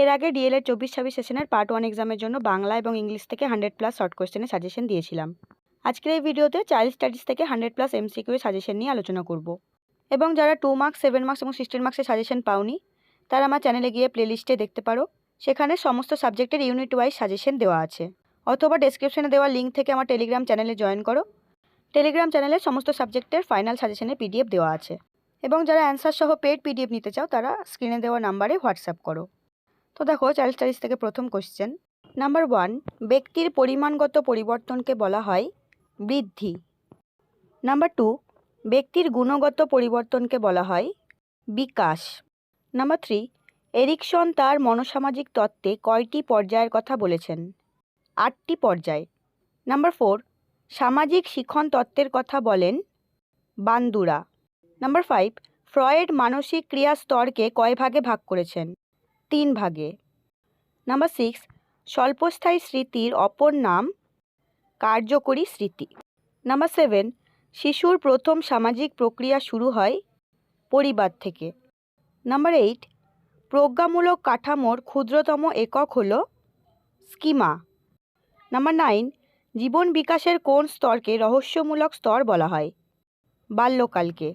এর আগে ডিএলএড চব্বিশ, ছাব্বিশ সেশনের পার্ট ওয়ান এক্সামের জন্য বাংলা এবং ইংলিশ থেকে হান্ড্রেড প্লাস শর্ট কোয়েশ্চেনের সাজেশন দিয়েছিলাম। আজকের এই ভিডিওতে চাইল্ড স্টাডিজ থেকে হান্ড্রেড প্লাস এমসিকিউ সাজেশন নিয়ে আলোচনা করব। এবং যারা টু মার্কস সেভেন মার্কস এবং সিক্সটিন মার্কসের সাজেশন পাওনি, তারা আমার চ্যানেলে গিয়ে প্লেলিস্টে দেখতে পারো। সেখানে সমস্ত সাবজেক্টের ইউনিট ওয়াইজ সাজেশন দেওয়া আছে। অথবা ডেসক্রিপশনে দেওয়া লিঙ্ক থেকে আমার টেলিগ্রাম চ্যানেলে জয়েন করো। টেলিগ্রাম চ্যানেলে সমস্ত সাবজেক্টের ফাইনাল সাজেশনের পিডিএফ দেওয়া আছে। এবং যারা অ্যান্সার সহ পেড পিডিএফ নিতে চাও, তারা স্ক্রিনে দেওয়া নাম্বারে হোয়াটসঅ্যাপ করো। তো দেখো চাইল্ড স্টাডিজ থেকে প্রথম কোশ্চেন নাম্বার ওয়ান ব্যক্তির পরিমাণগত পরিবর্তনকে বলা হয় বৃদ্ধি। নাম্বার টু ব্যক্তির গুণগত পরিবর্তনকে বলা হয় বিকাশ। নাম্বার থ্রি এরিকসন তার মনোসামাজিক তত্ত্বে কয়টি পর্যায়ের কথা বলেছেন? আটটি পর্যায়। নাম্বার ফোর সামাজিক শিখন তত্ত্বের কথা বলেন বান্দুরা। নাম্বার ফাইভ ফ্রয়েড মানসিক ক্রিয়া স্তরকে কয় ভাগে ভাগ করেছেন? তিন ভাগে। নাম্বার সিক্স স্বল্পস্থায়ী স্মৃতির অপর নাম কার্যকরী স্মৃতি। নাম্বার সেভেন শিশুর প্রথম সামাজিক প্রক্রিয়া শুরু হয় পরিবার থেকে। নাম্বার এইট প্রজ্ঞামূলক কাঠামোর ক্ষুদ্রতম একক হল স্কিমা। নাম্বার নাইন জীবন বিকাশের কোন স্তরকে রহস্যমূলক স্তর বলা হয়? বাল্যকালকে।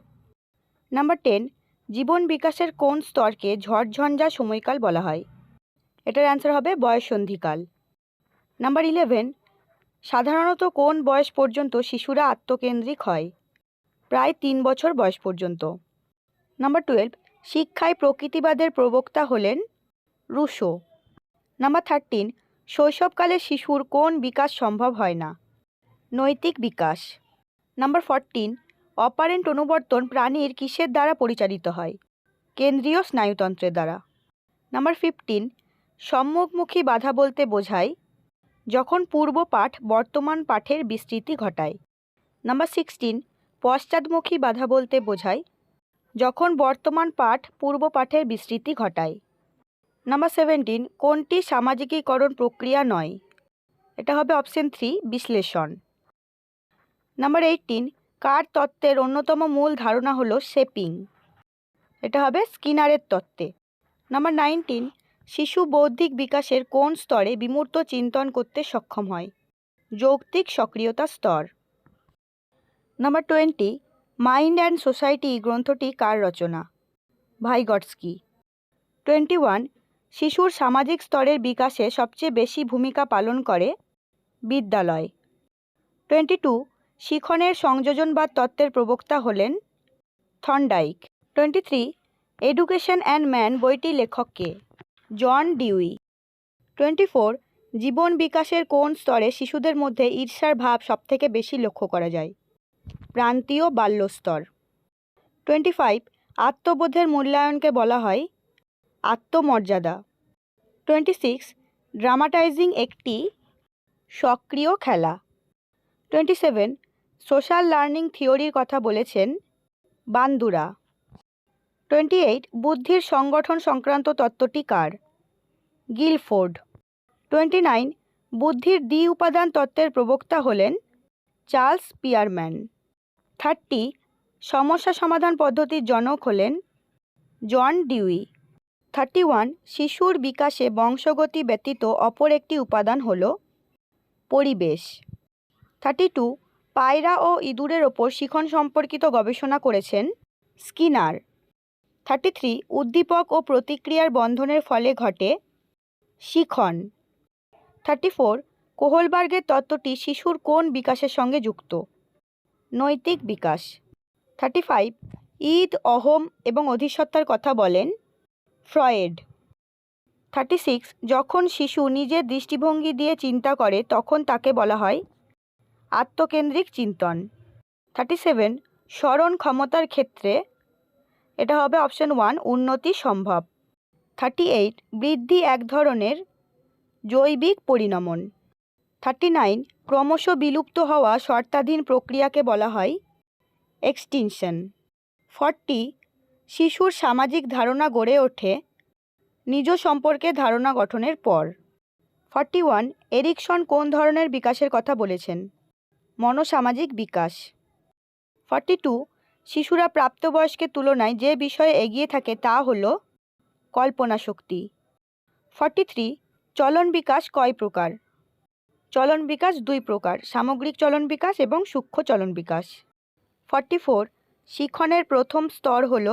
নাম্বার টেন জীবন বিকাশের কোন স্তরকে ঝড়ঝঞ্ঝা সময়কাল বলা হয়? এটার অ্যান্সার হবে বয়সন্ধিকাল নাম্বার ইলেভেন সাধারণত কোন বয়স পর্যন্ত শিশুরা আত্মকেন্দ্রিক হয়? প্রায় তিন বছর বয়স পর্যন্ত। নাম্বার টুয়েলভ শিক্ষায় প্রকৃতিবাদের প্রবক্তা হলেন রুশো। নাম্বার থার্টিন শৈশবকালে শিশুর কোন বিকাশ সম্ভব হয় না? নৈতিক বিকাশ। নাম্বার ফরটিন অপারেন্ট অনুবর্তন প্রাণীর কিসের দ্বারা পরিচালিত হয়? কেন্দ্রীয় স্নায়ুতন্ত্রের দ্বারা। নাম্বার ফিফটিন সম্মুখমুখী বাধা বলতে বোঝায় যখন পূর্ব পাঠ বর্তমান পাঠের বিস্তৃতি ঘটায়। নাম্বার সিক্সটিন পশ্চাদমুখী বাধা বলতে বোঝায় যখন বর্তমান পাঠ পূর্ব পাঠের বিস্তৃতি ঘটায়। নাম্বার সেভেন্টিন কোনটি সামাজিকীকরণ প্রক্রিয়া নয়? এটা হবে অপশন থ্রি বিশ্লেষণ। নাম্বার এইটিন কার তত্ত্বের অন্যতম মূল ধারণা হলো শেপিং? এটা হবে স্কিনারের তত্ত্বে। নাম্বার নাইনটিন, শিশু বৌদ্ধিক বিকাশের কোন স্তরে বিমূর্ত চিন্তন করতে সক্ষম হয়? যৌক্তিক সক্রিয়তা স্তর। Number twenty, mind and society গ্রন্থটি কার রচনা? ভাইগটস্কি। টোয়েন্টি ওয়ান শিশুর সামাজিক স্তরের বিকাশে সবচেয়ে বেশি ভূমিকা পালন করে বিদ্যালয়। টোয়েন্টি টু শিখনের সংযোজনবাদ তত্ত্বের প্রবক্তা হলেন Thorndike. Twenty three, education and man বইটি লেখক কে? John Dewey. টোয়েন্টি ফোর, জীবন বিকাশের কোন স্তরে শিশুদের মধ্যে ঈর্ষার ভাব সবথেকে বেশি লক্ষ্য করা যায়? প্রান্তীয় বাল্যস্তর। টোয়েন্টি ফাইভ, আত্মবোধের মূল্যায়নকে বলা হয় আত্মমর্যাদা। টোয়েন্টি সিক্স, ড্রামাটাইজিং একটি সক্রিয় খেলা। টোয়েন্টি সেভেন সোশ্যাল লার্নিং থিওরির কথা বলেছেন বান্দুরা। টোয়েন্টি এইট, বুদ্ধির সংগঠন সংক্রান্ত তত্ত্বটি কার? গিলফোর্ড। টোয়েন্টি নাইন, বুদ্ধির দ্বি উপাদান তত্ত্বের প্রবক্তা হলেন চার্লস পিয়ারম্যান। থার্টি, সমস্যা সমাধান পদ্ধতির জনক হলেন জন ডিউই। থার্টি ওয়ান, শিশুর বিকাশে বংশগতি ব্যতীত অপর একটি উপাদান হল পরিবেশ। থার্টি টু পায়রা ও ইঁদুরের ওপর শিখন সম্পর্কিত গবেষণা করেছেন স্কিনার। থার্টি থ্রি, উদ্দীপক ও প্রতিক্রিয়ার বন্ধনের ফলে ঘটে শিখন। থার্টি ফোর, কোহলবার্গের তত্ত্বটি শিশুর কোন বিকাশের সঙ্গে যুক্ত? নৈতিক বিকাশ। থার্টি ফাইভ, ঈদ, অহম এবং অধিসত্তার কথা বলেন ফ্রয়েড। থার্টি সিক্স, যখন শিশু নিজের দৃষ্টিভঙ্গি দিয়ে চিন্তা করে, তখন তাকে বলা হয় আত্মকেন্দ্রিক চিন্তন। থার্টি সেভেন স্মরণ ক্ষমতার ক্ষেত্রে এটা হবে অপশন ওয়ান উন্নতি সম্ভব। থার্টি এইট বৃদ্ধি এক ধরনের জৈবিক পরিণমন। থার্টি নাইন ক্রমশ বিলুপ্ত হওয়া শর্তাধীন প্রক্রিয়াকে বলা হয় এক্সটিনশন ফর্টি শিশুর সামাজিক ধারণা গড়ে ওঠে নিজ সম্পর্কে ধারণা গঠনের পর। ফর্টি ওয়ান এরিকসন কোন ধরনের বিকাশের কথা বলেছেন? মনোসামাজিক বিকাশ। ফর্টি টু শিশুরা প্রাপ্তবয়স্কের তুলনায় যে বিষয়ে এগিয়ে থাকে তা হল কল্পনা শক্তি ফর্টি থ্রি চলন বিকাশ কয় প্রকার? চলন বিকাশ দুই প্রকার, সামগ্রিক চলন বিকাশ এবং সূক্ষ্ম চলন বিকাশ। ফর্টি ফোর শিক্ষণের প্রথম স্তর হল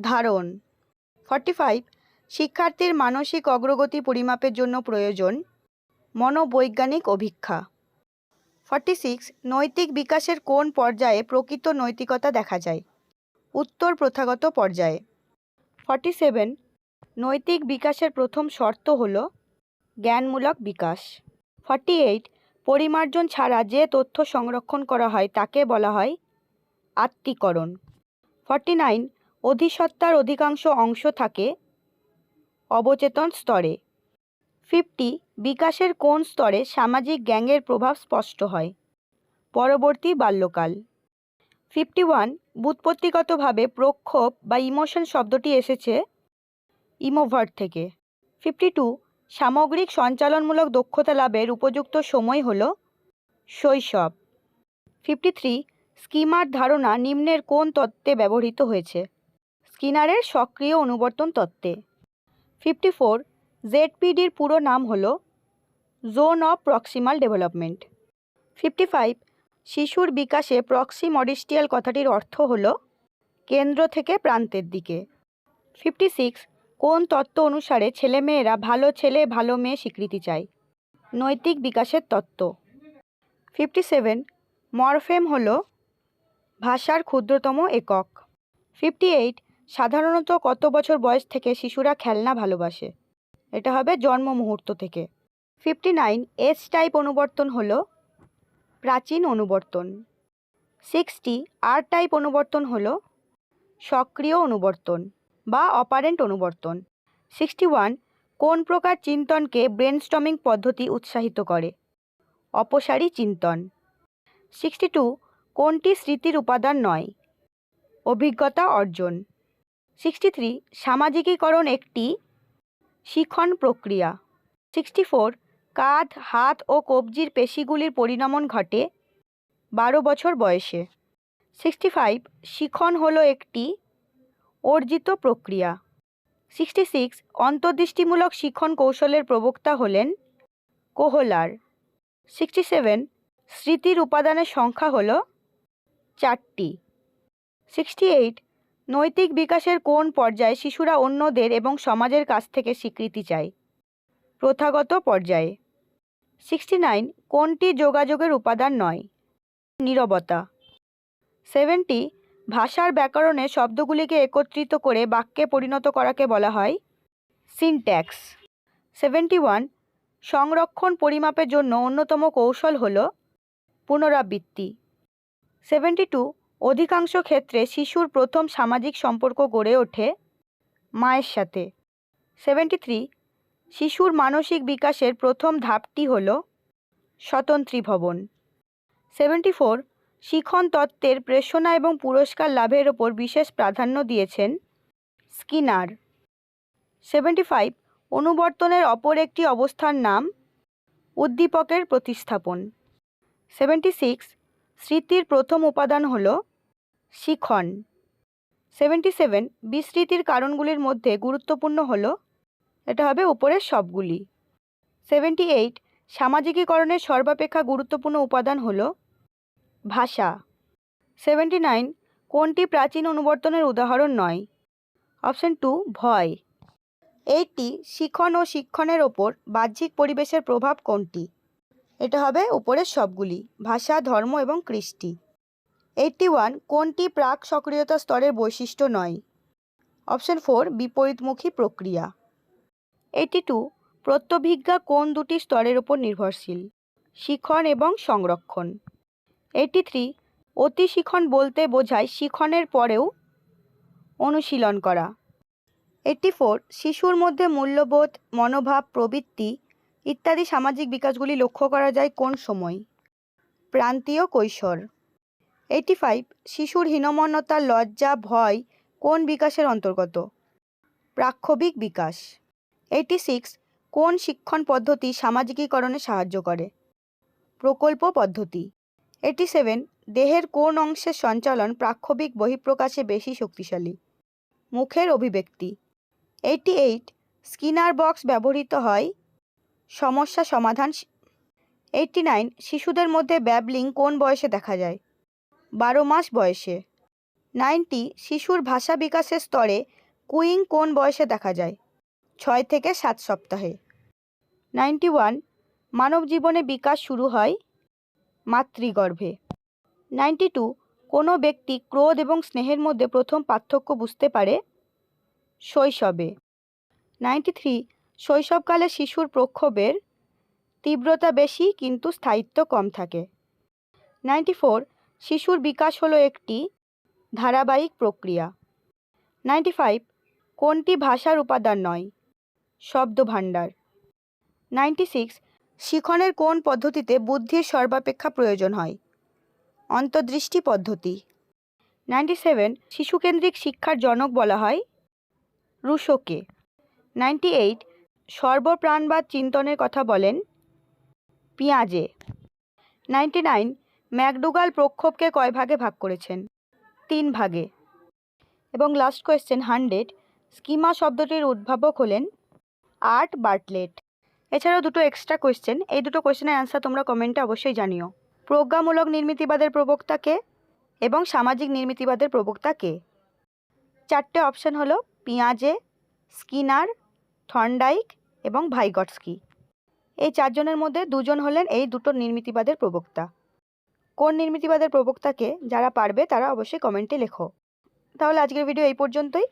ধারণ। ফর্টি ফাইভ শিক্ষার্থীর মানসিক অগ্রগতি পরিমাপের জন্য প্রয়োজন মনোবৈজ্ঞানিক অভীক্ষা। ফর্টি সিক্স নৈতিক বিকাশের কোন পর্যায়ে প্রকৃত নৈতিকতা দেখা যায়? উত্তর প্রথাগত পর্যায়ে। ফর্টি সেভেন নৈতিক বিকাশের প্রথম শর্ত হল জ্ঞানমূলক বিকাশ। ফর্টি এইট পরিমার্জন ছাড়া যে তথ্য সংরক্ষণ করা হয় তাকে বলা হয় আত্মীকরণ। ফর্টি নাইন অধিসত্তার অধিকাংশ অংশ থাকে অবচেতন স্তরে। ফিফটি বিকাশের কোন স্তরে সামাজিক গ্যাংয়ের প্রভাব স্পষ্ট হয়? পরবর্তী বাল্যকাল। ফিফটি ওয়ান বুৎপত্তিগতভাবে প্রক্ষোভ বা ইমোশন শব্দটি এসেছে ইমোভার্ট থেকে। ফিফটি টু সামগ্রিক সঞ্চালনমূলক দক্ষতা লাভের উপযুক্ত সময় হল শৈশব। ফিফটি থ্রি স্কিমার ধারণা নিম্নের কোন তত্ত্বে ব্যবহৃত হয়েছে? স্কিনারের সক্রিয় অনুবর্তন তত্ত্বে। ফিফটি ফোর জেডপিডির পুরো নাম হল zone of proximal development. Fifty five, শিশুর বিকাশে প্রক্সিমডিস্টিয়াল কথাটির অর্থ হল কেন্দ্র থেকে প্রান্তের দিকে। ফিফটি সিক্স, কোন তত্ত্ব অনুসারে ছেলেমেয়েরা ভালো ছেলে, ভালো মেয়ে স্বীকৃতি চায়? নৈতিক বিকাশের তত্ত্ব। ফিফটি সেভেন, মরফেম হল ভাষার ক্ষুদ্রতম একক। ফিফটি এইট, সাধারণত কত বছর বয়স থেকে শিশুরা খেলনা ভালোবাসে? এটা হবে জন্ম মুহূর্ত থেকে। ফিফটি নাইন এস টাইপ অনুবর্তন হল প্রাচীন অনুবর্তন। সিক্সটি আর টাইপ অনুবর্তন হল সক্রিয় অনুবর্তন বা অপারেন্ট অনুবর্তন। সিক্সটি ওয়ান কোন প্রকার চিন্তনকে ব্রেনস্টমিং পদ্ধতি উৎসাহিত করে? অপসারী চিন্তন। সিক্সটি টু কোনটি স্মৃতির উপাদান নয়? অভিজ্ঞতা অর্জন। সিক্সটি থ্রি সামাজিকীকরণ একটি শিখন প্রক্রিয়া। সিক্সটি ফোর কাঁধ, হাত ও কবজির পেশিগুলির পরিণমন ঘটে বারো বছর বয়সে। সিক্সটি ফাইভ শিখন হলো একটি অর্জিত প্রক্রিয়া। সিক্সটি সিক্স অন্তর্দৃষ্টিমূলক শিখন কৌশলের প্রবক্তা হলেন কোহলার। সিক্সটি সেভেন স্মৃতির উপাদানের সংখ্যা হল চারটি। সিক্সটি এইট নৈতিক বিকাশের কোন পর্যায়ে শিশুরা অন্যদের এবং সমাজের কাছ থেকে স্বীকৃতি চায়? প্রথাগত পর্যায়ে। সিক্সটি নাইন কোনটি যোগাযোগের উপাদান নয়? নীরবতা। সেভেন্টি ভাষার ব্যাকরণে শব্দগুলিকে একত্রিত করে বাক্যে পরিণত করাকে বলা হয় সিনট্যাক্স সেভেন্টি ওয়ান সংরক্ষণ পরিমাপের জন্য অন্যতম কৌশল হল পুনরাবৃত্তি। সেভেন্টি টু অধিকাংশ ক্ষেত্রে শিশুর প্রথম সামাজিক সম্পর্ক গড়ে ওঠে মায়ের সাথে। সেভেন্টি থ্রি শিশুর মানসিক বিকাশের প্রথম ধাপটি হল স্বতন্ত্রী ভবন। সেভেন্টি ফোর শিখন তত্ত্বের প্রেষণা এবং পুরস্কার লাভের ওপর বিশেষ প্রাধান্য দিয়েছেন স্কিনার। সেভেন্টি ফাইভ অনুবর্তনের অপর একটি অবস্থার নাম উদ্দীপকের প্রতিস্থাপন। সেভেন্টি সিক্স স্মৃতির প্রথম উপাদান হল শিখন। সেভেন্টি সেভেন বিস্মৃতির কারণগুলির মধ্যে গুরুত্বপূর্ণ হল, এটা হবে উপরের সবগুলি। সেভেন্টি এইট সামাজিকীকরণের সর্বাপেক্ষা গুরুত্বপূর্ণ উপাদান হল ভাষা। সেভেন্টি নাইন কোনটি প্রাচীন অনুবর্তনের উদাহরণ নয়। অপশন টু ভয়। এইটটি শিখন ও শিক্ষণের ওপর বাহ্যিক পরিবেশের প্রভাব কোনটি? এটা হবে উপরের সবগুলি, ভাষা, ধর্ম এবং কৃষ্টি। এইটটি ওয়ান কোনটি প্রাক সক্রিয়তা স্তরের বৈশিষ্ট্য নয়? অপশন ফোর বিপরীতমুখী প্রক্রিয়া। এইটটি টু প্রত্যভিজ্ঞা কোন দুটি স্তরের ওপর নির্ভরশীল? শিখন এবং সংরক্ষণ। এইটটি থ্রি অতি শিখন বলতে বোঝায় শিখনের পরেও অনুশীলন করা। এইটটি ফোর শিশুর মধ্যে মূল্যবোধ, মনোভাব, প্রবৃত্তি ইত্যাদি সামাজিক বিকাশগুলি লক্ষ্য করা যায় কোন সময়? প্রান্তীয় কৈশোর। এইটি ফাইভ শিশুর হীনমন্যতা লজ্জা, ভয় কোন বিকাশের অন্তর্গত? প্রাক্ষবিক বিকাশ। এইটি সিক্স কোন শিক্ষণ পদ্ধতি সামাজিকীকরণে সাহায্য করে? প্রকল্প পদ্ধতি। এইটি সেভেন দেহের কোন অংশের সঞ্চালন প্রাক্ষবিক বহিঃপ্রকাশে বেশি শক্তিশালী? মুখের অভিব্যক্তি। এইটি এইট স্কিনার বক্স ব্যবহৃত হয় সমস্যা সমাধান এইটটি নাইন শিশুদের মধ্যে ব্যাবলিং কোন বয়সে দেখা যায়? বারো মাস বয়সে। নাইনটি শিশুর ভাষা বিকাশের স্তরে কুইং কোন বয়সে দেখা যায়? ছয় থেকে সাত সপ্তাহে। নাইনটি ওয়ান মানব জীবনে বিকাশ শুরু হয় মাতৃগর্ভে। নাইনটি টু কোনো ব্যক্তি ক্রোধ এবং স্নেহের মধ্যে প্রথম পার্থক্য বুঝতে পারে শৈশবে। নাইনটি থ্রি শৈশবকালে শিশুর প্রক্ষোভের তীব্রতা বেশি কিন্তু স্থায়িত্ব কম থাকে। নাইনটি ফোর শিশুর বিকাশ হলো একটি ধারাবাহিক প্রক্রিয়া। নাইনটি ফাইভ কোনটি ভাষার উপাদান নয়? শব্দভাণ্ডার। নাইনটি সিক্স শিখনের কোন পদ্ধতিতে বুদ্ধির সর্বাপেক্ষা প্রয়োজন হয়? অন্তর্দৃষ্টি পদ্ধতি। নাইনটি সেভেন শিশুকেন্দ্রিক শিক্ষার জনক বলা হয় রুশোকে। নাইনটি এইট সর্বপ্রাণবাদ চিন্তনের কথা বলেন পিঁয়াজে। নাইনটি নাইন ম্যাকডুগাল প্রক্ষোভকে কয় ভাগে ভাগ করেছেন? তিন ভাগে। এবং লাস্ট কোয়েশ্চেন হান্ড্রেড স্কিমা শব্দটির উদ্ভাবক হলেন আর্ট বার্টলেট। এছাড়াও দুটো এক্সট্রা কোয়েশ্চেন এই দুটো কোয়েশ্চেনের অ্যান্সার তোমরা কমেন্টে অবশ্যই জানিও। প্রজ্ঞামূলক নির্মিতিবাদের প্রবক্তা কে এবং সামাজিক নির্মিতিবাদের প্রবক্তা কে? চারটে অপশন হলো পিঁয়াজে, স্কিনার থন্ডাইক এবং ভাইগটস্কি। এই চারজনের মধ্যে দুজন হলেন এই দুটো নির্মিতিবাদের প্রবক্তা। কোন নির্মিতিবাদের প্রবক্তাকে যারা পারবে তারা অবশ্যই কমেন্টে লেখো। তাহলে আজকের ভিডিও এই পর্যন্তই।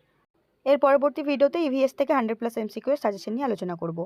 এর পরবর্তী ভিডিওতে ইভিএস থেকে হান্ড্রেড প্লাস এমসিকিউ এর সাজেশন নিয়ে আলোচনা করব।